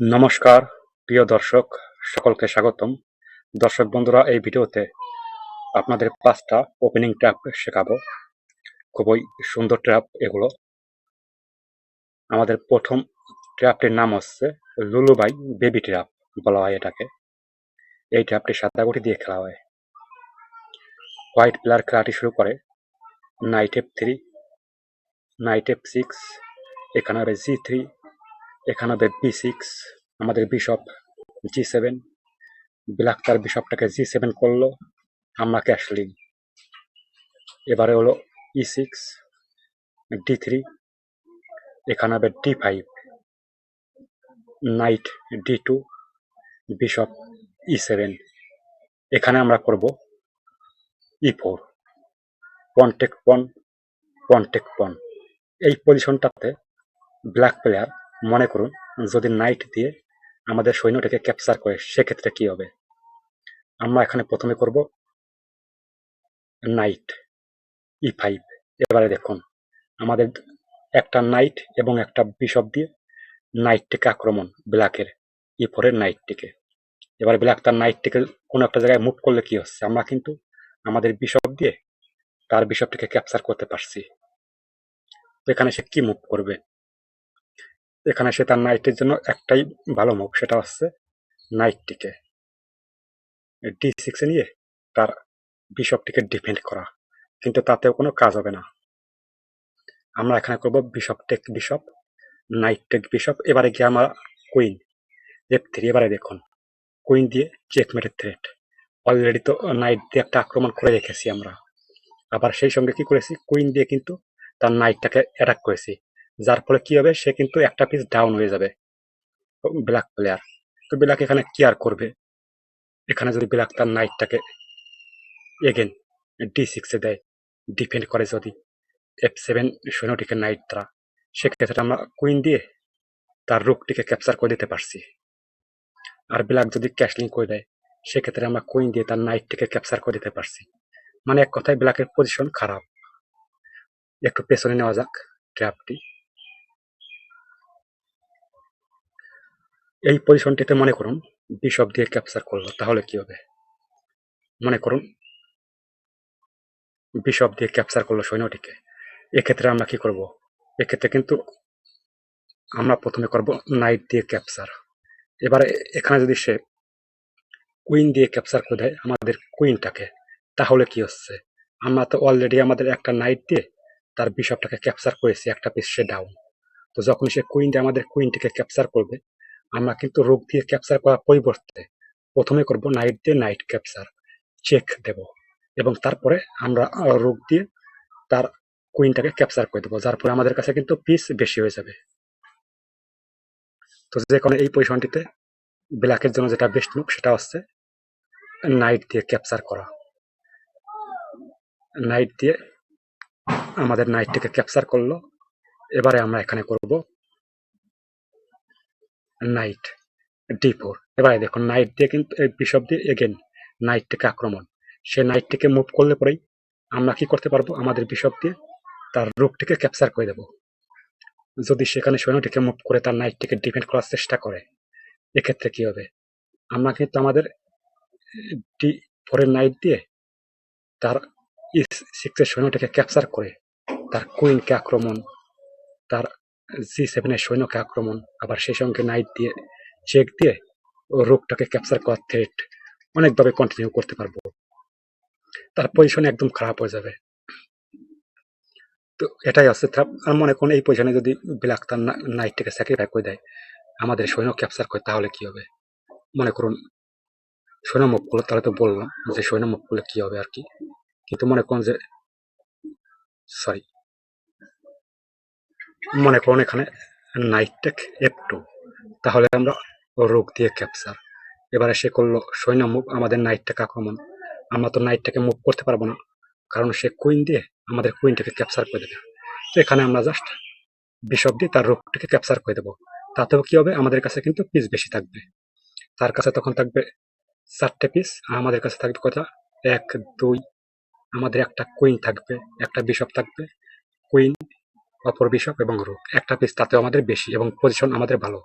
নমস্কার, প্রিয় দর্শক, সকলকে স্বাগতম। দর্শক বন্ধুরা, এই ভিডিওতে আপনাদের পাঁচটা ওপেনিং ট্র্যাপ শেখাবো। খুবই সুন্দর ট্র্যাপ এগুলো। আমাদের প্রথম ট্র্যাপটির নাম হচ্ছে লুলুবাই বেবি ট্র্যাপ বলা হয় এটাকে। এই ট্র্যাপটি সাদা গুটি দিয়ে খেলা হয়। হোয়াইট প্লেয়ার খেলাটি শুরু করে knight F three, knight F six, এখানে হবে জি থ্রি, এখানে হবে বি সিক্স আমাদের বিশপ জি সেভেন ব্ল্যাক তার বিশপটাকে জি সেভেন করল। আমরা ক্যাশলিং এবারে হলো ই সিক্স ডি থ্রি এখানে হবে D five knight D two bishop E seven এখানে আমরা করব ই ফোর পনটেক পন পনটেক পন এই পজিশনটাতে ব্ল্যাক প্লেয়ার মনে করুন, যদি নাইট দিয়ে আমাদের সৈন্যটাকে ক্যাপচার করে, সেক্ষেত্রে কি হবে? আমরা এখানে প্রথমে করব নাইট ই ফাইভ এবারে দেখুন, আমাদের একটা নাইট এবং একটা বিশপ দিয়ে নাইটটিকে আক্রমণ ব্ল্যাকের ই ফোরের নাইটটিকে এবার ব্ল্যাক তার নাইটটিকে কোনো একটা জায়গায় মুভ করলে কি হচ্ছে? আমরা কিন্তু আমাদের বিশপ দিয়ে তার বিশপটিকে ক্যাপচার করতে পারছি। তো এখানে সে কি মুভ করবে? এখানে সে তার নাইটের জন্য একটাই ভালো মুখ, সেটা হচ্ছে নাইটটিকে ডি সিক্সে নিয়ে তার বিশপটিকে ডিফেন্ড করা, কিন্তু তাতেও কোনো কাজ হবে না। আমরা এখানে করব bishop take bishop knight take bishop এবারে গিয়ে আমরা কুইন এফ থ্রি এবারে দেখুন। কুইন দিয়ে চেক চেকমেটের থ্রেট অলরেডি তো নাইট দিয়ে একটা আক্রমণ করে রেখেছি আমরা। আবার সেই সঙ্গে কি করেছি? কুইন দিয়ে কিন্তু তার নাইটটাকে অ্যাটাক করেছি। যার ফলে কি হবে? সে কিন্তু একটা পিস ডাউন হয়ে যাবে। ব্ল্যাক প্লেয়ার তো ব্ল্যাক এখানে কেয়ার করবে? এখানে যদি ব্ল্যাক তার নাইটটাকে এগেন ডি সিক্সে দেয় ডিফেন্ড করে যদি এফ সেভেন সৈন্যটিকে নাইট দ্বারা সেক্ষেত্রে আমরা কুইন দিয়ে তার রুকটিকে ক্যাপচার করে দিতে পারছি। আর ব্ল্যাক যদি ক্যাশলিং করে দেয়, সেক্ষেত্রে আমরা কুইন দিয়ে তার নাইটটিকে ক্যাপচার করে দিতে পারছি। মানে এক কথায় ব্ল্যাকের পজিশন খারাপ। একটু পেছনে নেওয়া যাক ট্র্যাপটি এই পজিশনটিতে মনে করুন বিশপ দিয়ে ক্যাপচার করল, তাহলে কি হবে? মনে করুন বিশপ দিয়ে ক্যাপচার করল সৈন্যটিকে। এক্ষেত্রে আমরা কি করব? এক্ষেত্রে কিন্তু আমরা প্রথমে করব নাইট দিয়ে ক্যাপচার এবারে এখানে যদি সে কুইন দিয়ে ক্যাপচার করে দেয় আমাদের কুইনটাকে তাহলে কি হচ্ছে? আমরা তো অলরেডি আমাদের একটা নাইট দিয়ে তার বিশপটাকে ক্যাপচার করেছি, একটা পিস সে ডাউন তো যখন সে কুইন দিয়ে আমাদের কুইনটিকে ক্যাপচার করবে আমরা কিন্তু রোগ দিয়ে ক্যাপচার করার পরিবর্তে প্রথমে করব নাইট দিয়ে নাইট ক্যাপচার চেক দেব এবং তারপরে আমরা রোগ দিয়ে তার কুইনটাকে ক্যাপচার করে দেবো, যার ফলে আমাদের কাছে কিন্তু পিস বেশি হয়ে যাবে। তো যে কোনো এই পজিশনটিতে ব্ল্যাকের জন্য যেটা বেস্ট লুক সেটা হচ্ছে নাইট দিয়ে ক্যাপচার করা। নাইট দিয়ে আমাদের নাইটটিকে ক্যাপচার করল, এবারে আমরা এখানে করব নাইট ডি ফোর এবারে দেখুন নাইট দিয়ে কিন্তু এই বিশপ দিয়ে এগেন নাইট থেকে আক্রমণ। সে নাইটটিকে মুভ করলে পরেই আমরা কি করতে পারব? আমাদের বিশপ দিয়ে তার রুকটিকে ক্যাপচার করে দেব। যদি সেখানে সৈন্যটিকে মুভ করে তার নাইটটিকে ডিফেন্ড করার চেষ্টা করে, এক্ষেত্রে কি হবে? আমরা কিন্তু আমাদের ডি ফোরের নাইট দিয়ে তার সিক্সের সৈন্যটিকে ক্যাপচার করে, তার কুইনকে আক্রমণ, তার জি সেভেনের সৈন্যকে আক্রমণ, আবার সেই সঙ্গে নাইট দিয়ে চেক দিয়ে ও রোগটাকে ক্যাপচার করার থ্রেট অনেকভাবে কন্টিনিউ করতে পারব। তার পজিশন একদম খারাপ হয়ে যাবে। তো এটাই আছে আর মনে করুন, এই পজিশনে যদি ব্ল্যাক তার নাইটটাকে স্যাক্রিফাই করে দেয়, আমাদের সৈন্য ক্যাপচার করে, তাহলে কি হবে? মনে করুন, সৈন্য মুখ করল তাহলে তো বললাম যে সৈন্য মুখ করলে কি হবে আর কি? কিন্তু মনে করুন যে সরি মনে করুন এখানে নাইটটেক এফ টু তাহলে আমরা রোগ দিয়ে ক্যাপচার এবারে সে করল, সৈন্য মুভ আমাদের নাইটটাকে আক্রমণ। আমরা তো নাইটটাকে মুভ করতে পারব না, কারণ সে কুইন দিয়ে আমাদের কুইনটাকে ক্যাপচার করে দেবে। তো এখানে আমরা জাস্ট বিশপ দিয়ে তার রোগটাকে ক্যাপচার করে দেবো। তাতেও কি হবে? আমাদের কাছে কিন্তু পিস বেশি থাকবে। তার কাছে তখন থাকবে চারটে পিস আমাদের কাছে থাকবে কথা এক, দুই। আমাদের একটা কুইন থাকবে, একটা বিশপ থাকবে। কুইন অপর বিশপ এবং রুক একটা পিস তাতেও আমাদের বেশি এবং পজিশন আমাদের ভালো।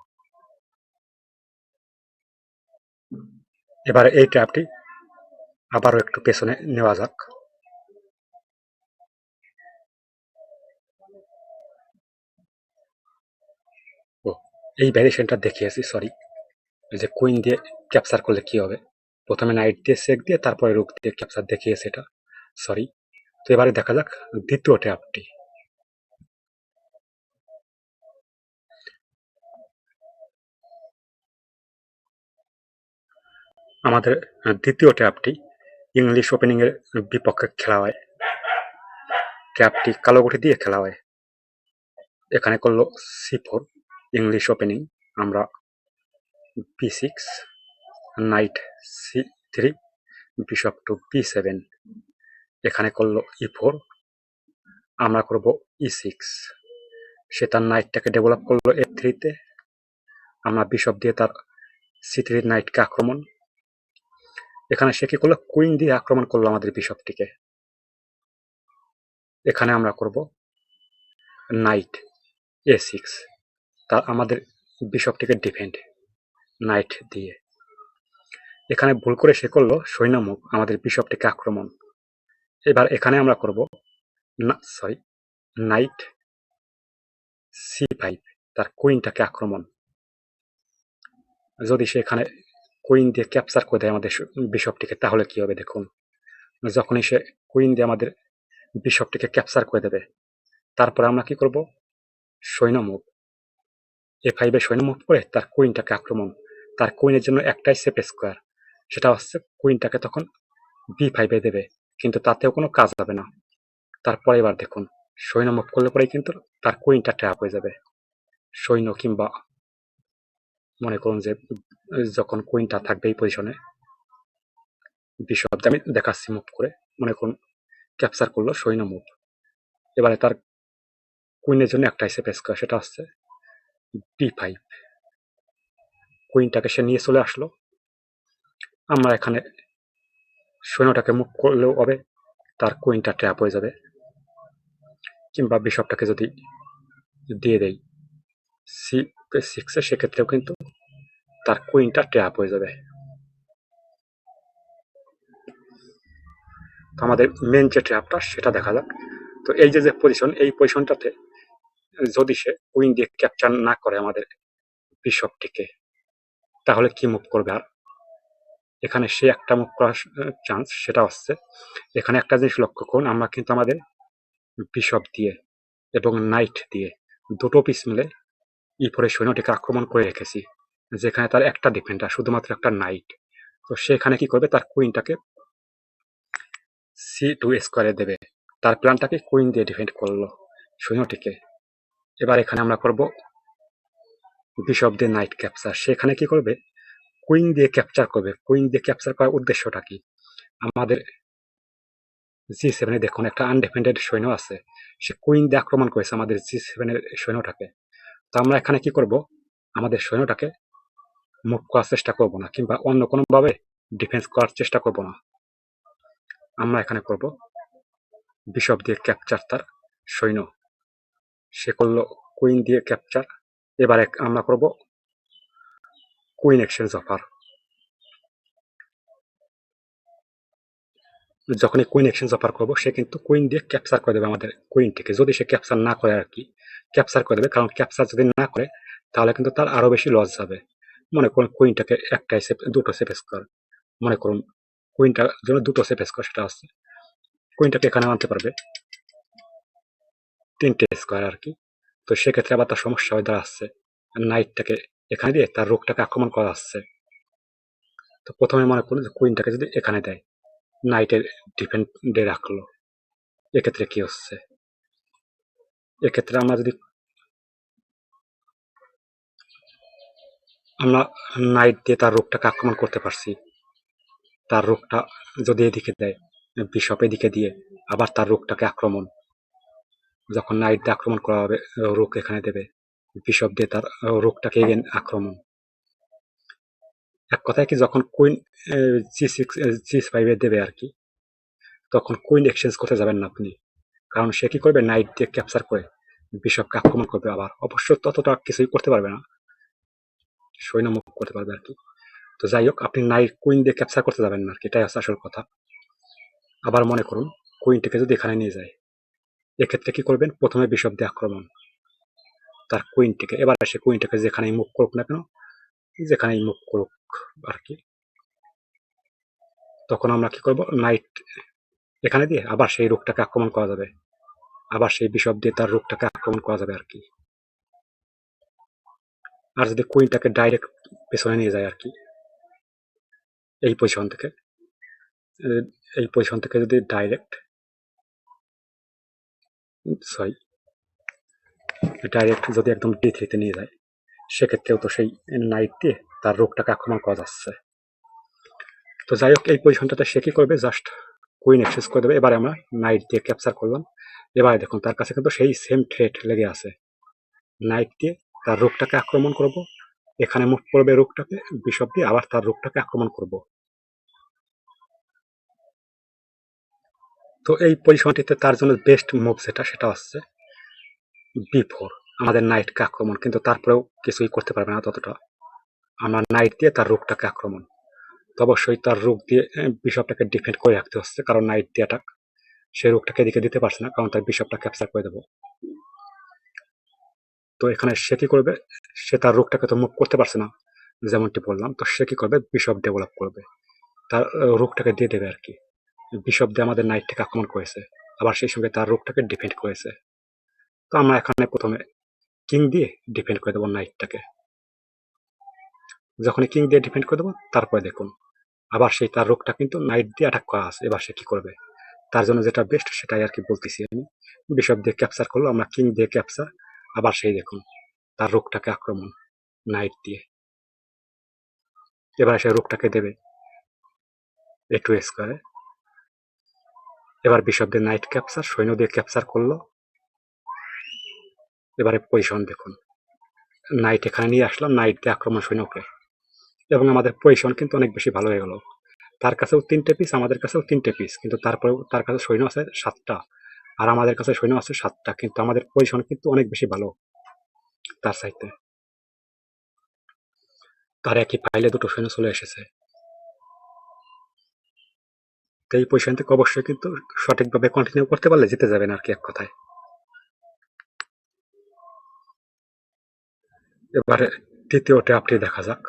এবারে এই ট্র্যাপটি আবারও একটু পেছনে নেওয়া যাক। ও, এই ভ্যারিয়েশনটা দেখিয়েছি সরি যে কুইন দিয়ে ক্যাপচার করলে কি হবে? প্রথমে নাইট দিয়ে সেক দিয়ে তারপরে রুক দিয়ে ক্যাপচার দেখিয়েছে এটা সরি তো এবারে দেখা যাক দ্বিতীয় ট্যাপটি আমাদের দ্বিতীয় ট্যাপটি ইংলিশ ওপেনিংয়ের বিপক্ষে খেলা হয়। ট্যাপটি কালো গুটি দিয়ে খেলা হয়। এখানে করল সি ফোর ইংলিশ ওপেনিং। আমরা B six, knight C three, bishop to B seven. এখানে করল ই ফোর। আমরা করব ই সিক্স। সে তার নাইটটাকে ডেভেলপ করল এ থ্রিতে। আমরা বিশপ দিয়ে তার সি থ্রি নাইটকে আক্রমণ এখানে সে কি করল? কুইন দিয়ে আক্রমণ করল আমাদের বিশপটিকে। এখানে আমরা করব নাইট এ সিক্স তা আমাদের বিশপটিকে ডিফেন্ড নাইট দিয়ে। এখানে ভুল করে সে করল, সৈন্যমুখ, আমাদের বিশপটিকে আক্রমণ। এবার এখানে আমরা করব না সরি নাইট সি ফাইভ তার কুইনটাকে আক্রমণ। যদি সে এখানে কুইন দিয়ে ক্যাপচার করে দেয় আমাদের বিশপটিকে তাহলে কি হবে দেখুন? যখনই সে কুইন দিয়ে আমাদের বিশপটিকে ক্যাপচার করে দেবে, তারপরে আমরা কি করব? সৈন্য মুভ এ ফাইভে সৈন্য মুভ করে তার কুইনটাকে আক্রমণ, তার কুইনের জন্য একটাই সেপ স্কোয়ার সেটা হচ্ছে কুইনটাকে তখন বি ফাইভে দেবে, কিন্তু তাতেও কোনো কাজ হবে না। তারপরে এবার দেখুন, সৈন্য মুভ করলে পরেই কিন্তু তার কুইনটা ট্র্যাপ হয়ে যাবে। সৈন্য কিংবা মনে করুন যে, যখন কুইনটা থাকবে এই পজিশনে বিশপ আমি দেখাচ্ছি মুভ করে, মনে করুন ক্যাপচার করল সৈন্য মুভ এবারে তার কুইনের জন্য একটা হিসেবে স্কোয়ার সেটা হচ্ছে বি ফাইভ কুইনটাকে সে নিয়ে চলে আসলো। আমরা এখানে সৈন্যটাকে মুভ করলেও হবে, তার কুইনটা ট্র্যাপ হয়ে যাবে। কিংবা বিশপটাকে যদি দিয়ে দেই সি সিক্সে সেক্ষেত্রেও কিন্তু তার কুইনটা ট্র্যাপ হয়ে যাবে। তো আমাদের মেন যে ট্র্যাপটা সেটা দেখা যাক। তো এই যে যে পজিশন এই পজিশনটাতে যদি সে কুইন দিয়ে ক্যাপচার না করে আমাদের বিশপটিকে তাহলে কি মুভ করবে? আর এখানে সে একটা মুভ করার চান্স সেটা হচ্ছে এখানে একটা জিনিস লক্ষ্য করুন, আমরা কিন্তু আমাদের বিশপ দিয়ে এবং নাইট দিয়ে দুটো পিস মিলে ফোরে সৈন্যটিকে আক্রমণ করে রেখেছি। যেখানে তার একটা ডিফেন্ডার শুধুমাত্র একটা নাইট তো সেখানে কি করবে? তার কুইনটাকে সি টু স্কোয়ারে দেবে। তার প্ল্যানটাকে কুইন দিয়ে ডিফেন্ড করল সৈন্যটিকে এবার এখানে আমরা করব বিশপ দিয়ে নাইট ক্যাপচার সেখানে কি করবে? কুইন দিয়ে ক্যাপচার করবে। কুইন দিয়ে ক্যাপচার করার উদ্দেশ্যটা কি? আমাদের জি সেভেনে দেখুন একটা আনডিফেন্ডেড সৈন্য আছে। সে কুইন দিয়ে আক্রমণ করেছে আমাদের জি সেভেনের সৈন্যটাকে তো আমরা এখানে কি করব? আমাদের সৈন্যটাকে মুখ করার চেষ্টা করব না, কিংবা অন্য কোনোভাবে ডিফেন্স করার চেষ্টা করব না। আমরা এখানে করব, বিশপ দিয়ে ক্যাপচার তার সৈন্য। সে করল কুইন দিয়ে ক্যাপচার এবারে আমরা করব কুইন এক্সচেঞ্জ অফার যখনই কুইন এক্সচেঞ্জ অফার করব, সে কিন্তু কুইন দিয়ে ক্যাপচার করে দেবে আমাদের কুইনটিকে যদি সে ক্যাপচার না করে আর কি ক্যাপচার করে দেবে। কারণ ক্যাপচার যদি না করে, তাহলে কিন্তু তার আরও বেশি লস যাবে মনে করুন কুইনটাকে একটাই সেপ দুটো সেপ স্কোয়ার মনে করুন কুইনটার জন্য দুটো সেপ স্কোয়ার সেটা আছে। কুইনটাকে এখানে আনতে পারবে। তিনটে স্কোয়ার আর কি। তো সেক্ষেত্রে আবার তার সমস্যা হয়ে দাঁড়াচ্ছে। নাইটটাকে এখানে দিয়ে তার রোগটাকে আক্রমণ করা আসছে তো প্রথমে মনে করুন যে কুইনটাকে যদি এখানে দেয় নাইটের ডিফেন্ডে রাখল। এক্ষেত্রে কি হচ্ছে? এক্ষেত্রে আমরা যদি আমরা নাইট দিয়ে তার রোগটাকে আক্রমণ করতে পারছি, তার রোগটা যদি এদিকে দেয় বিশপ এদিকে দিয়ে আবার তার রোগটাকে আক্রমণ, যখন নাইট দিয়ে আক্রমণ করা হবে, রোগ এখানে দেবে বিশপ দিয়ে তার রোগটাকে এগেন আক্রমণ। এক কথায় কি যখন কুইন জি সিক্স জি ফাইভে দেবে আর কি তখন কুইন এক্সচেঞ্জ করতে যাবেন না আপনি। কারণ সে কি করবে? নাইট দিয়ে ক্যাপচার করে বিশপকে আক্রমণ করবে আবার। অবশ্য ততটা কিছুই করতে পারবে না। সৈন্য মুখ করতে পারবে আর কি তো যাই হোক, আপনি নাইট কুইন দিয়ে ক্যাপচার করতে যাবেন না আর কি এটাই হচ্ছে আসল কথা। আবার মনে করুন কুইনটিকে যদি এখানে নিয়ে যায়, এক্ষেত্রে কি করবেন? প্রথমে বিশপ দিয়ে আক্রমণ। তার কুইনটিকে এবার সে কুইনটাকে যেখানেই মুখ করুক না কেন যেখানেই মুখ করুক আর কি। তখন আমরা কি করব? নাইট এখানে দিয়ে আবার সেই রোগটাকে আক্রমণ করা যাবে। আবার সেই বিষব দিয়ে তার রোগটাকে আক্রমণ করা যাবে আর কি। আর যদি কুইনটাকে ডাইরেক্ট পেছনে নিয়ে যায় আর কি। এই পজিশন থেকে। এই পজিশন থেকে যদি ডাইরেক্ট সরি ডাইরেক্ট যদি একদম ডি থ্রিতে নিয়ে যায়। সেক্ষেত্রেও তো সেই নাইট দিয়ে তার রোগটাকে আক্রমণ করা যাচ্ছে। তো যাই হোক, এই পজিশনটাতে সে কি করবে? জাস্ট কুইন এক্সেস করে দেবে। এবারে আমরা নাইট দিয়ে ক্যাপচার করলাম। এবারে দেখুন, তার কাছে কিন্তু সেই সেম থ্রেট লেগে আছে। নাইট দিয়ে তার রোগটাকে আক্রমণ করব। এখানে মুখ করবে রোগটাকে বিশপ দিয়ে আবার তার রোগটাকে আক্রমণ করব। তো এই পজিশনটিতে তার জন্য বেস্ট মুভ যেটা, সেটা হচ্ছে বি ফোর আমাদের নাইটকে আক্রমণ, কিন্তু তারপরেও কিছুই করতে পারবে না ততটা। আমরা নাইট দিয়ে তার রোগটাকে আক্রমণ। তো অবশ্যই তার রোগ দিয়ে বিশপটাকে ডিফেন্ড করে রাখতে হচ্ছে, কারণ নাইট দিয়ে অ্যাটাক সেই রোগটাকে এদিকে দিতে পারছে না, কারণ তার বিশপটা ক্যাপচার করে দেবো। তো এখানে সে কি করবে? সে তার রোগটাকে তো মুভ করতে পারছে না, যেমনটি বললাম, তো সে কি করবে? বিশপ ডেভেলপ করবে। তার রোগটাকে দিয়ে দেবে আর কি। বিশপ দিয়ে আমাদের নাইটটাকে আক্রমণ করেছে, আবার সেই সঙ্গে তার রোগটাকে ডিফেন্ড করেছে। তো আমরা এখানে প্রথমে কিং দিয়ে ডিফেন্ড করে দেবো নাইটটাকে যখন কিং দিয়ে ডিফেন্ড করে দেবো, তারপরে দেখুন। আবার সেই তার রোগটা কিন্তু নাইট দিয়ে অ্যাটাক করা আছে, এবার সে কি করবে? তার জন্য যেটা বেস্ট সেটাই আর কি বলতেছি আমি। বিশপ দিয়ে ক্যাপচার করল, আমরা কিং দিয়ে ক্যাপচার আবার সেই দেখুন, তার রোগটাকে আক্রমণ নাইট দিয়ে। এবার সে রোগটাকে দেবে এ টু স্কোয়ারে এবার বিশপ দিয়ে নাইট ক্যাপচার সৈন্য দিয়ে ক্যাপচার করল এবারে পজিশন দেখুন। নাইট এখানে নিয়ে আসলাম নাইট দিয়ে আক্রমণ সৈন্যকে এবং আমাদের পজিশন কিন্তু অনেক বেশি ভালো হয়ে গেল। তার কাছেও তিনটে পিস আমাদের কাছেও তিনটে পিস কিন্তু তারপরেও তার কাছে সৈন্য আছে সাতটা। আর আমাদের কাছে সৈন্য আছে সাতটা, কিন্তু আমাদের পজিশন কিন্তু অনেক বেশি ভালো তার সাইতে তার একই ফাইলে দুটো সৈন্য চলে এসেছে। তো এই পজিশন থেকে অবশ্যই কিন্তু সঠিকভাবে কন্টিনিউ করতে পারলে জিতে যাবেন আর কি এক কথায়। এবারে তৃতীয় ট্যাপটি দেখা যাক।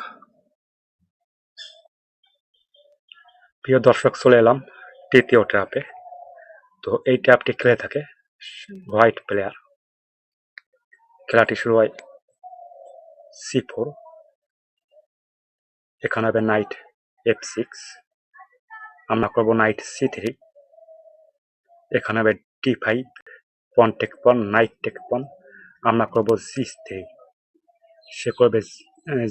প্রিয় দর্শক, চলে এলাম তৃতীয় ট্যাপে তো এই ট্যাপটি খেলে থাকে হোয়াইট প্লেয়ার। খেলাটি শুরু হয় সি ফোর। এখানে হবে নাইট এফ সিক্স। আমরা করব নাইট সি থ্রি। এখানে হবে D five, pawn take pawn, knight take pawn. আমরা করব জি থ্রি। সে করবে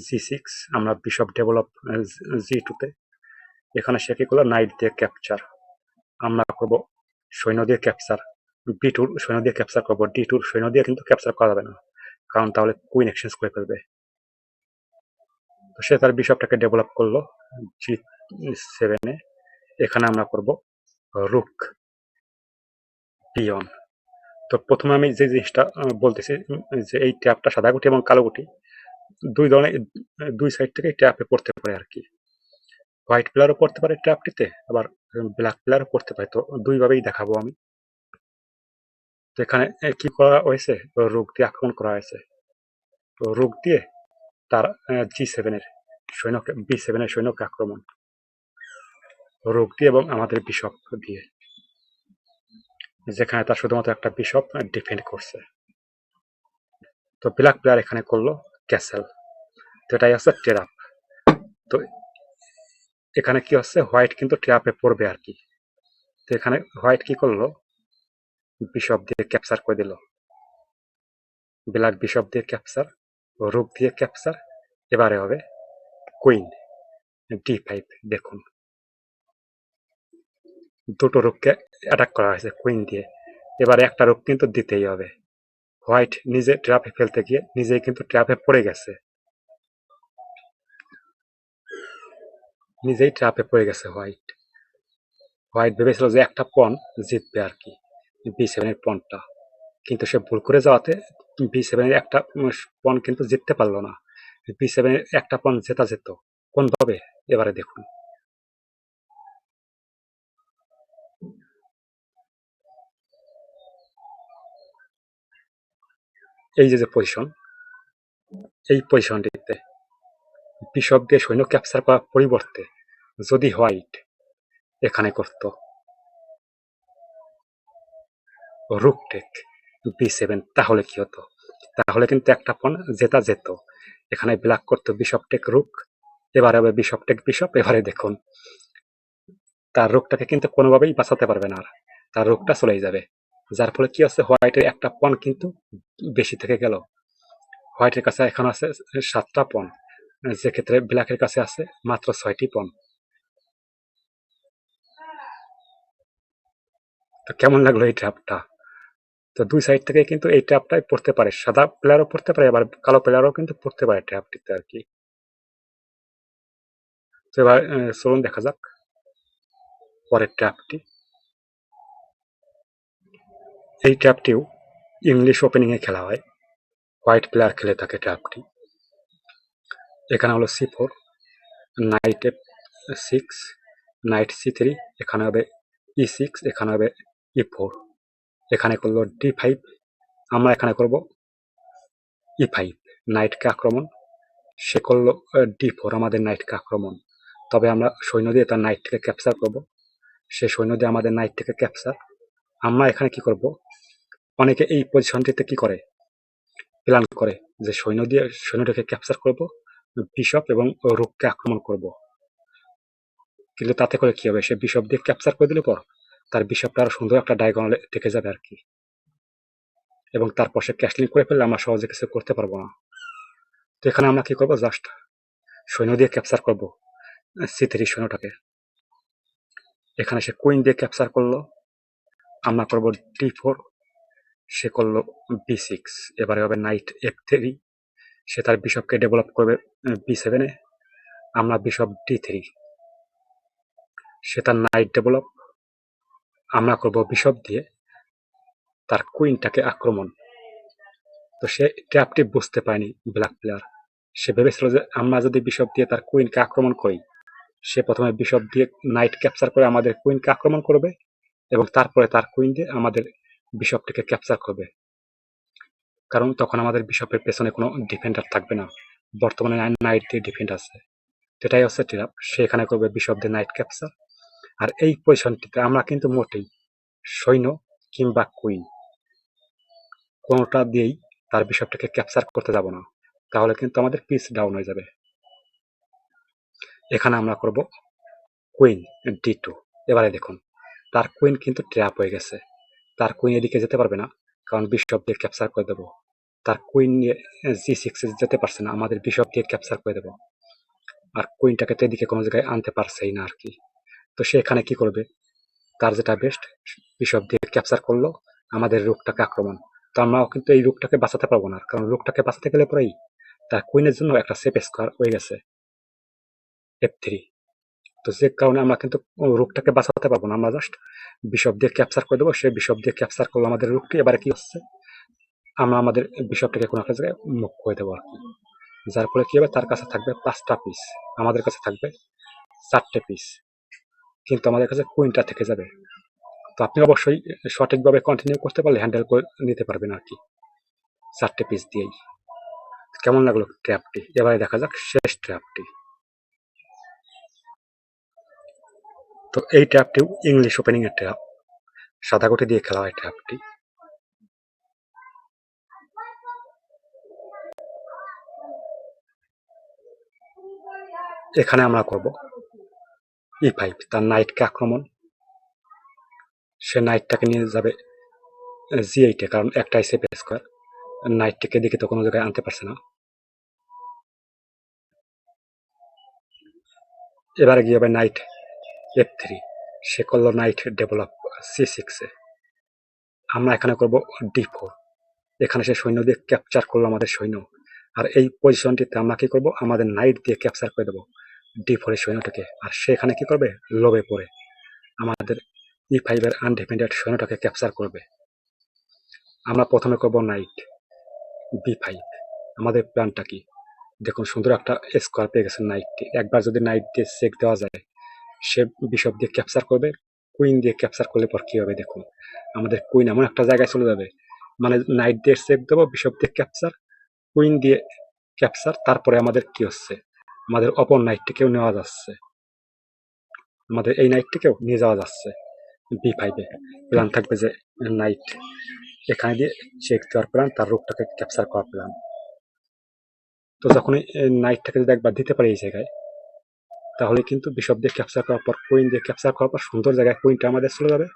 জি সিক্স আমরা বিশপ ডেভেলপ জি টুতে এখানে সে কি করল নাইট দিয়ে ক্যাপচার আমরা করব সৈন্য দিয়ে ক্যাপচার বি টুর সৈন্য দিয়ে ক্যাপচার করব। ডি টুর সৈন্য দিয়ে কিন্তু ক্যাপচার করা যাবে না। কারণ তাহলে কুইন এক্সচেঞ্জ করে ফেলবে। তো সে তার বিশপটাকে ডেভেলপ করল জি সেভেনে এখানে আমরা করব রুক পিয়ন তো প্রথমে আমি যে জিনিসটা বলতেছি যে এই ট্যাপটা সাদা গুটি এবং কালো গুটি, দুই ধরনের, দুই সাইড থেকে ট্যাপে পড়তে পারে আর কি। হোয়াইট প্লেয়ারও পড়তে পারে ট্যাপটিতে, আবার ব্ল্যাক প্লেয়ারও পড়তে পারে। তো দুইভাবেই দেখাবো আমি। তো এখানে কি করা হয়েছে? রোগ দিয়ে আক্রমণ করা হয়েছে। তো রোগ দিয়ে তার জি সেভেনের সৈন্যকে বি সেভেনের সৈন্যকে আক্রমণ। রোগ দিয়ে এবং আমাদের বিশপ দিয়ে। যেখানে তার শুধুমাত্র একটা বিশপ ডিফেন্ড করছে। তো ব্ল্যাক প্লেয়ার এখানে করল ক্যাসেল তো এটাই হচ্ছে ট্রাপ তো এখানে কি হচ্ছে? হোয়াইট কিন্তু ট্রাপে পড়বে আর কি। তো এখানে হোয়াইট কি করল? বিশপ দিয়ে ক্যাপচার করে দিল। ব্ল্যাক বিশপ দিয়ে ক্যাপচার রুক দিয়ে ক্যাপচার এবারে হবে কুইন ডি ফাইভ দেখুন। দুটো রোগকে অ্যাটাক করা হয়েছে কুইন দিয়ে। এবারে একটা রোগ কিন্তু দিতেই হবে। হোয়াইট নিজে ট্র্যাপে ফেলতে গিয়ে নিজেই কিন্তু ট্র্যাপে পড়ে গেছে। নিজেই ট্র্যাপে পড়ে গেছে হোয়াইট হোয়াইট ভেবেছিল যে একটা পন জিতবে আর কি বি সেভেনের পনটা কিন্তু সে ভুল করে যাওয়াতে বি সেভেনের একটা পন কিন্তু জিততে পারল না। বি সেভেনের একটা পন জেতা যেত কোনভাবে এবারে দেখুন। এই যে যে পজিশন এই পজিশনটিতে বিশপ সৈন্য ক্যাপচার করার পরিবর্তে যদি হোয়াইট এখানে করত। রুক টেক বি সেভেন তাহলে কি হতো? তাহলে কিন্তু একটা পণ জেতা যেত। এখানে ব্ল্যাক করতো টেক রুক, এবারে হবে বিশপ টেক বিশপ, এবারে দেখুন। তার রোগটাকে কিন্তু কোনোভাবেই বাঁচাতে পারবে না আর। তার রোগটা চলেই যাবে। যার ফলে কি হচ্ছে, হোয়াইটের একটা পণ কিন্তু বেশি থেকে গেল। হোয়াইটের কাছে এখন আছে সাতটা পণ, যে ক্ষেত্রে ব্ল্যাকের কাছে আছে মাত্র ছয়টি পণ। তো কেমন লাগল এই ট্র্যাপটা তো দুই সাইড থেকে কিন্তু এই ট্র্যাপটাই পড়তে পারে, সাদা প্লেয়ারও পড়তে পারে, আবার কালো প্লেয়ারও কিন্তু পড়তে পারে ট্র্যাপটিতে আর কি। তো এবার চলুন দেখা যাক পরের ট্র্যাপটি এই ট্র্যাপটিও ইংলিশ ওপেনিংয়ে খেলা হয়। হোয়াইট প্লেয়ার খেলে থাকে ট্র্যাপটি। এখানে হলো C four, knight F six, knight C three, এখানে হবে ই সিক্স, এখানে হবে ই ফোর। এখানে করল ডি ফাইভ, আমরা এখানে করব ই ফাইভ, নাইটকে আক্রমণ। সে করল ডি ফোর, আমাদের নাইটকে আক্রমণ। তবে আমরা সৈন্য দিয়ে তার নাইট থেকে ক্যাপচার করব। সে সৈন্য দিয়ে আমাদের নাইট থেকে ক্যাপচার আমরা এখানে কি করব? অনেকে এই পজিশনটিতে কি করে? প্ল্যান করে যে সৈন্য দিয়ে, সৈন্যটাকে ক্যাপচার করব বিশপ এবং রুককে আক্রমণ করব। কিন্তু তাতে করে কি হবে? সে বিশপ দিয়ে ক্যাপচার করে দিলে পর তার বিশপটা আরও সুন্দর একটা ডায়গনালে থেকে যাবে আর কি। এবং তারপর সে ক্যাশলিং করে ফেললে আমরা সহজে কিছু করতে পারব না। তো এখানে আমরা কি করব? জাস্ট সৈন্য দিয়ে ক্যাপচার করব সি থ্রি সৈন্যটাকে। এখানে সে কুইন দিয়ে ক্যাপচার করল। আমরা করব ডি ফোর সে করল বি সিক্স এবারে হবে নাইট এফ থ্রি সে তার বিশপকে ডেভেলপ করবে বি সেভেনে আমরা বিশপ ডি থ্রি সে তার নাইট ডেভেলপ আমরা করব বিশপ দিয়ে তার কুইনটাকে আক্রমণ। তো সে ট্র্যাপটি বুঝতে পারেনি ব্ল্যাক প্লেয়ার সে ভেবেছিল যে আমরা যদি বিশপ দিয়ে তার কুইনকে আক্রমণ করি, সে প্রথমে বিশপ দিয়ে নাইট ক্যাপচার করে আমাদের কুইনকে আক্রমণ করবে এবং তারপরে তার কুইন দিয়ে আমাদের বিশপটিকে ক্যাপচার করবে। কারণ তখন আমাদের বিশপের পেছনে কোনো ডিফেন্ডার থাকবে না। বর্তমানে নাইট দিয়ে ডিফেন্ড আছে। সেটাই হচ্ছে ট্র্যাপ সে এখানে করবে বিশপ দিয়ে নাইট ক্যাপচার আর এই পজিশনটিতে আমরা কিন্তু মোটেই সৈন্য কিংবা কুইন কোনোটা দিয়েই তার বিশপটাকে ক্যাপচার করতে যাব না। তাহলে কিন্তু আমাদের পিস ডাউন হয়ে যাবে। এখানে আমরা করব কুইন ডি টু এবারে দেখুন, তার কুইন কিন্তু ট্র্যাপ হয়ে গেছে। তার কুইন এদিকে যেতে পারবে না, কারণ বিশপ দিয়ে ক্যাপচার করে দেবো। তার কুইন নিয়ে জি সিক্সে যেতে পারছে না, আমাদের বিশপ দিয়ে ক্যাপচার করে দেবো। আর কুইনটাকে তো এদিকে কোনো জায়গায় আনতে পারছেই না আর কি। তো সে এখানে কি করবে? তার যেটা বেস্ট বিশপ দিয়ে ক্যাপচার করল আমাদের রোগটাকে আক্রমণ। তো আমরাও কিন্তু এই রোগটাকে বাঁচাতে পারব না, কারণ রোগটাকে বাঁচাতে গেলে পরেই তার কুইনের জন্য একটা সেফ স্কোয়ার হয়ে গেছে। এফ থ্রি তো যে কারণে আমরা কিন্তু রোগটাকে বাঁচাতে পারব না। আমরা জাস্ট বিশপ দিয়ে ক্যাপচার করে দেবো। সে বিশপ দিয়ে ক্যাপচার করল আমাদের রোগটি এবারে কি হচ্ছে? আমরা আমাদের বিশপটাকে কোনো একটা জায়গায় মুখ করে দেবো আর কি যার ফলে কি হবে? তার কাছে থাকবে পাঁচটা পিস আমাদের কাছে থাকবে চারটে পিস কিন্তু আমাদের কাছে কুইনটা থেকে যাবে। তো আপনি অবশ্যই সঠিকভাবে কন্টিনিউ করতে পারলে হ্যান্ডেল করে নিতে পারবেন আর কি চারটে পিস দিয়েই। কেমন লাগল ট্র্যাপটি এবারে দেখা যাক শেষ ট্র্যাপটি তো এই ট্র্যাপটিও ইংলিশ ওপেনিং এর ট্র্যাপ সাদা গুটি দিয়ে খেলা হয় ট্র্যাপটি এখানে আমরা করব ই ফাইভ তার নাইটকে আক্রমণ। সে নাইটটাকে নিয়ে যাবে জি এইটে কারণ একটাই সেফ স্কোয়ার নাইটটিকে দেখে তো কোনো জায়গায় আনতে পারছে না। এবারে গিয়ে হবে নাইট থ্রি সে করল নাইট ডেভেলপ সি সিক্সে আমরা এখানে করব ডি ফোর এখানে সে সৈন্য দিয়ে ক্যাপচার করল আমাদের সৈন্য। আর এই পজিশনটিতে আমরা কি করব? আমাদের নাইট দিয়ে ক্যাপচার করে দেবো ডি ফোরের সৈন্যটাকে। আর সে এখানে কি করবে? লোভে পড়ে। আমাদের ই ফাইভের আনডিফেন্ডেড সৈন্যটাকে ক্যাপচার করবে। আমরা প্রথমে করব নাইট বি ফাইভ আমাদের প্ল্যানটা কি? দেখুন, সুন্দর একটা স্কোয়ার পেয়ে গেছে নাইটটি একবার যদি নাইট দিয়ে চেক দেওয়া যায় সে বিশপ দিয়ে ক্যাপচার করবে কুইন দিয়ে ক্যাপচার করলে পর কি হবে দেখুন। আমাদের কুইন এমন একটা জায়গায় চলে যাবে মানে নাইট দিয়ে চেক দেবো বিশপ দিয়ে ক্যাপচার কুইন দিয়ে ক্যাপচার তারপরে আমাদের কি হচ্ছে? আমাদের অপর নাইটটিকেও নেওয়া যাচ্ছে। আমাদের এই নাইটটিকেও নিয়ে যাওয়া যাচ্ছে বি ফাইভে প্ল্যান থাকবে যে নাইট এখানে দিয়ে চেক দেওয়ার প্ল্যান তার রোগটাকে ক্যাপচার করার প্ল্যান তো যখন নাইটটাকে যদি একবার দিতে পারি এই জায়গায় তাহলে কিন্তু বিশপ দিয়ে ক্যাপচার করার পর কুইন দিয়ে ক্যাপচার করার পর সুন্দর জায়গায় কুইনটা আমাদের চলে যাবে।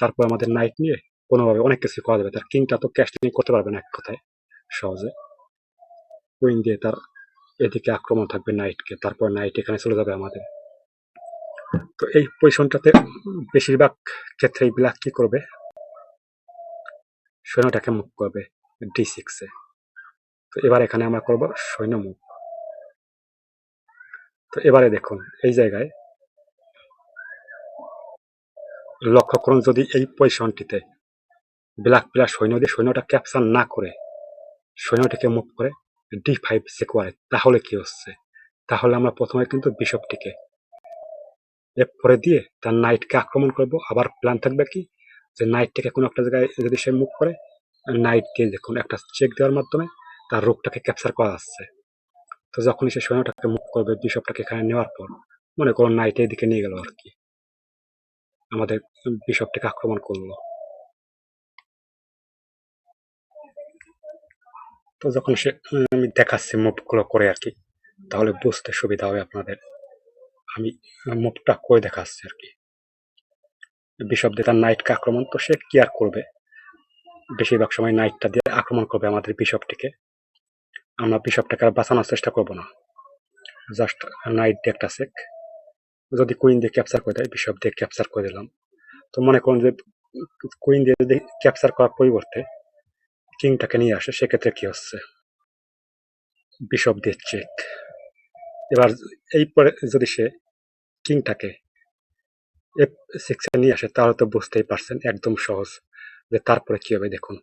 তারপর আমাদের নাইট নিয়ে কোনোভাবে অনেক কিছু করা যাবে। তার কিংটা তো ক্যাস্টিং করতে পারবে না এক কথায়, সহজে। কুইন দিয়ে তার এদিকে আক্রমণ থাকবে নাইটকে তারপর নাইট এখানে চলে যাবে আমাদের। তো এই পজিশনটাতে বেশিরভাগ ক্ষেত্রেই ব্ল্যাক কি করবে? সৈন্যটাকে মুভ করবে ডি সিক্সে তো এবার এখানে আমরা করব সৈন্য মুভ তো এবারে দেখুন, এই জায়গায় লক্ষ্য করুন যদি এই পজিশনটিতে ব্ল্যাক প্লেয়ার সৈন্য দিয়ে সৈন্যটা ক্যাপচার না করে, সৈন্যটিকে মুভ করে ডি ফাইভ সেকোয়ারে তাহলে কি হচ্ছে? তাহলে আমরা প্রথমে কিন্তু বিশপটিকে এফ করে দিয়ে তার নাইটকে আক্রমণ করব। আবার প্ল্যান থাকবে কি? যে নাইটটাকে কোনো একটা জায়গায় যদি সে মুভ করে নাইট দিয়ে দেখুন একটা চেক দেওয়ার মাধ্যমে তার রোগটাকে ক্যাপচার করা যাচ্ছে যখনই সে সৈন্যটাকে মুখ করবে বিশপটাকে এখানে নেওয়ার পর মনে করো নাইট এদিকে নিয়ে গেল আর কি। আমাদের বিশপটাকে আক্রমণ করল। তো যখন সে, আমি দেখাচ্ছি মুভগুলো করে আর কি, তাহলে বুঝতে সুবিধা হবে আপনাদের। আমি মুভটা করে দেখাচ্ছি আর কি। বিশপ দিয়ে তার নাইটকে আক্রমণ, তো সে কি আর করবে? বেশিরভাগ সময় নাইটটা দিয়ে আক্রমণ করবে আমাদের বিশপটিকে আমরা বিশপটাকে আর বাঁচানোর চেষ্টা করব না। জাস্ট নাইট দিয়ে একটা সেক যদি কুইন দিয়ে ক্যাপচার করে দেয় বিশপ দিয়ে ক্যাপচার করে দিলাম। তো মনে করুন যে কুইন দিয়ে যদি ক্যাপচার করার পরিবর্তে কিংটাকে নিয়ে আসে, সেক্ষেত্রে কি হচ্ছে? বিশপ দিয়ে চেক এবার এই পরে যদি সে কিংটাকে এফ সিক্সে নিয়ে আসে, তাহলে তো বুঝতেই পারছেন, একদম সহজ। যে তারপরে কি হবে দেখুন।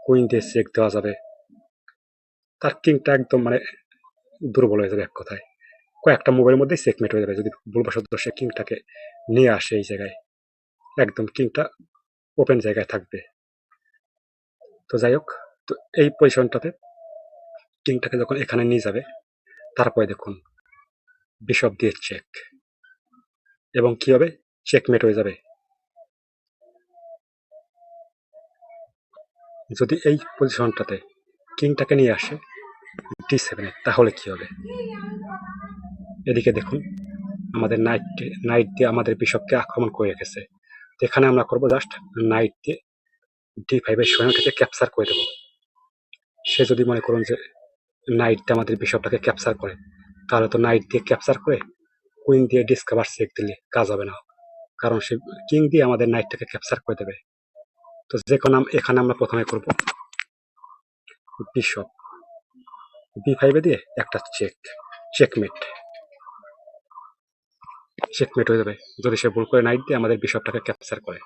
কুইন দিয়ে চেক দেওয়া যাবে। তার কিংটা একদম মানে দুর্বল হয়ে যাবে এক কথায়। কয়েকটা মোবাইলের মধ্যেই চেকমেট হয়ে যাবে যদি ভুলবশত সে কিংটাকে নিয়ে আসে এই জায়গায়। একদম কিংটা ওপেন জায়গায় থাকবে। তো যাই হোক, তো এই পজিশনটাতে কিংটাকে যখন এখানে নিয়ে যাবে, তারপরে দেখুন বিশপ দিয়ে চেক এবং কি হবে? চেকমেট হয়ে যাবে। যদি এই পজিশনটাতে কিংটাকে নিয়ে আসে তাহলে কি হবে? এদিকে দেখুন, আমাদের নাইট নাইট দিয়ে আমাদের বিশপকে আক্রমণ করে রেখেছে। এখানে আমরা করব জাস্ট নাইট দিয়ে ডি ফাইভের সৈন্যটাকে ক্যাপচার করে দেবো। সে যদি মনে করুন যে নাইট দিয়ে আমাদের বিশপটাকে ক্যাপচার করে, তাহলে তো নাইট দিয়ে ক্যাপচার করে কুইন দিয়ে ডিসকাভার চেক দিলে কাজ হবে না। কারণ সে কিং দিয়ে আমাদের নাইটটাকে ক্যাপচার করে দেবে। তো যে কোনো এখানে আমরা প্রথমে করব বিশপ। বি ফাইভে দিয়ে একটা চেক চেকমেট চেকমেট হয়ে যাবে। যদি সে ভুল করে নাইট দিয়ে আমাদের বিশপটাকে ক্যাপচার করে।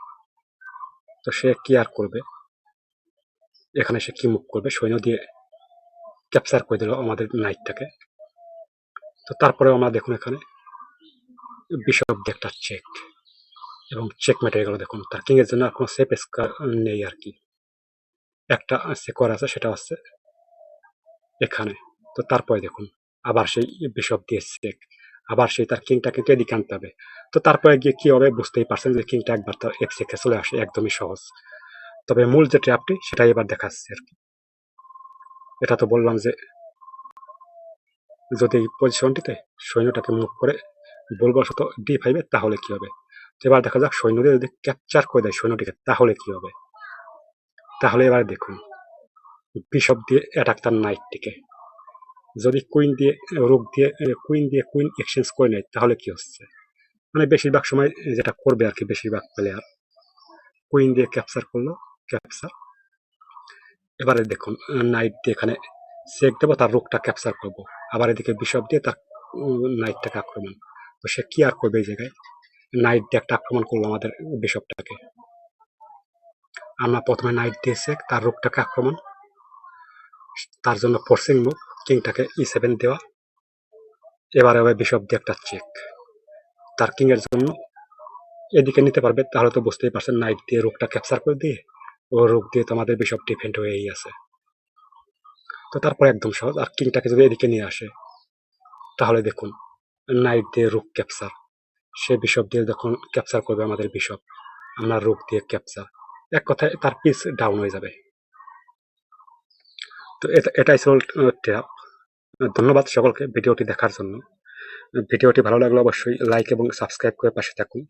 তো সে কি আর করবে? এখানে সে কি মুখ করবে? সৈন্য দিয়ে ক্যাপচার করে দিল আমাদের নাইটটাকে তো তারপরেও আমরা দেখুন এখানে বিশপ দিয়ে একটা চেক এবং চেকমেট হয়ে গেল দেখুন। তার কিং এর জন্য আর কোনো সেফ স্কোয়ার নেই আর কি। একটা স্কোয়ার আছে সেটা হচ্ছে এখানে। তো তারপরে দেখুন, আবার সেই বিশপ দিয়ে চেক, আবার সেই তার কিংটা কিন্তু এদিকে আনতে হবে। তো তারপরে গিয়ে কি হবে বুঝতেই পারছেন যে কিংটা একবার তার এফ সিক্সে চলে আসে, একদমই সহজ। তবে মূল যে ট্র্যাপটি, সেটাই এবার দেখাচ্ছে আর কি। এটা তো বললাম যে, যদি এই পজিশনটিতে সৈন্যটাকে মুভ করে বলবশত ডি ফাইভে তাহলে কি হবে? তো এবার দেখা যাক সৈন্যদের যদি ক্যাপচার করে দেয় সৈন্যটিকে, তাহলে কি হবে? তাহলে এবার দেখুন বিশপ দিয়ে অ্যাটাক তার নাইটটিকে যদি কুইন দিয়ে রোগ দিয়ে কুইন দিয়ে কুইন এক্সচেঞ্জ করে নেয়, তাহলে কি হচ্ছে? মানে বেশিরভাগ সময় যেটা করবে আর কি, বেশিরভাগ প্লেয়ার কুইন দিয়ে ক্যাপচার করল ক্যাপচার এবারে দেখুন নাইট দিয়ে এখানে চেক দেবো, তার রোগটা ক্যাপচার করব। আবার এদিকে বিশপ দিয়ে তার নাইটটাকে আক্রমণ। তো সে কি আর করবে এই জায়গায়? নাইট দিয়ে একটা আক্রমণ করল আমাদের বিশপটাকে আমরা প্রথমে নাইট দিয়ে চেক তার রোগটাকে আক্রমণ। তার জন্য ফোর্সিং মুভ কিংটাকে ই সেভেন দেওয়া। এবারে হবে বিশপ দিয়ে একটা চেক তার কিংয়ের জন্য এদিকে নিতে পারবে, তাহলে তো বুঝতেই পারছেন নাইট দিয়ে রোগটা ক্যাপচার করে দিয়ে ও রোগ দিয়ে তো আমাদের বিশপ ডিফেন্ড হয়েই আছে। তো তারপর একদম সহজ, আর কিংটাকে যদি এদিকে নিয়ে আসে, তাহলে দেখুন নাইট দিয়ে রোগ ক্যাপচার সে বিশপ দিয়ে যখন ক্যাপচার করবে আমাদের বিশপ আমরা রোগ দিয়ে ক্যাপচার এক কথায় তার পিস ডাউন হয়ে যাবে। তো এটা এটাই ছিল ট্যাপ ধন্যবাদ সকলকে ভিডিওটি দেখার জন্য। ভিডিওটি ভালো লাগলে অবশ্যই লাইক এবং সাবস্ক্রাইব করে পাশে থাকুন।